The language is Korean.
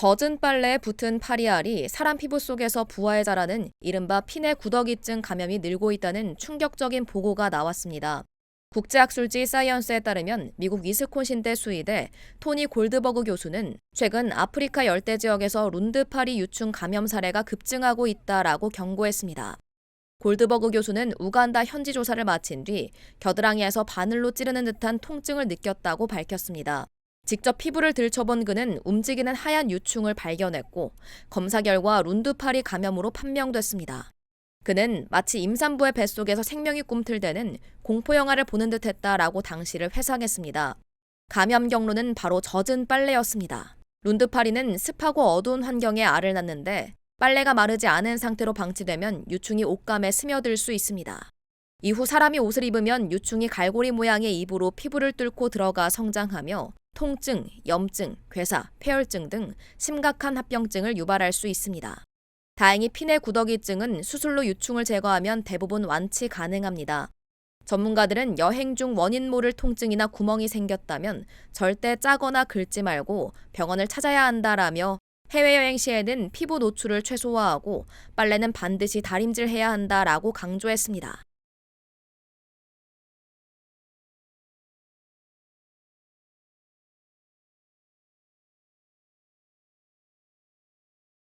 젖은 빨래에 붙은 파리알이 사람 피부 속에서 부화해 자라는 이른바 피내 구더기증 감염이 늘고 있다는 충격적인 보고가 나왔습니다. 국제학술지 사이언스에 따르면 미국 위스콘신대 수의대 토니 골드버그 교수는 최근 아프리카 열대 지역에서 룬드파리 유충 감염 사례가 급증하고 있다라고 경고했습니다. 골드버그 교수는 우간다 현지 조사를 마친 뒤 겨드랑이에서 바늘로 찌르는 듯한 통증을 느꼈다고 밝혔습니다. 직접 피부를 들춰본 그는 움직이는 하얀 유충을 발견했고 검사 결과 룬드파리 감염으로 판명됐습니다. 그는 마치 임산부의 뱃속에서 생명이 꿈틀대는 공포 영화를 보는 듯했다라고 당시를 회상했습니다. 감염 경로는 바로 젖은 빨래였습니다. 룬드파리는 습하고 어두운 환경에 알을 낳는데 빨래가 마르지 않은 상태로 방치되면 유충이 옷감에 스며들 수 있습니다. 이후 사람이 옷을 입으면 유충이 갈고리 모양의 입으로 피부를 뚫고 들어가 성장하며 통증, 염증, 괴사, 폐혈증 등 심각한 합병증을 유발할 수 있습니다. 다행히 피내 구더기증은 수술로 유충을 제거하면 대부분 완치 가능합니다. 전문가들은 여행 중 원인 모를 통증이나 구멍이 생겼다면 절대 짜거나 긁지 말고 병원을 찾아야 한다라며 해외여행 시에는 피부 노출을 최소화하고 빨래는 반드시 다림질해야 한다라고 강조했습니다.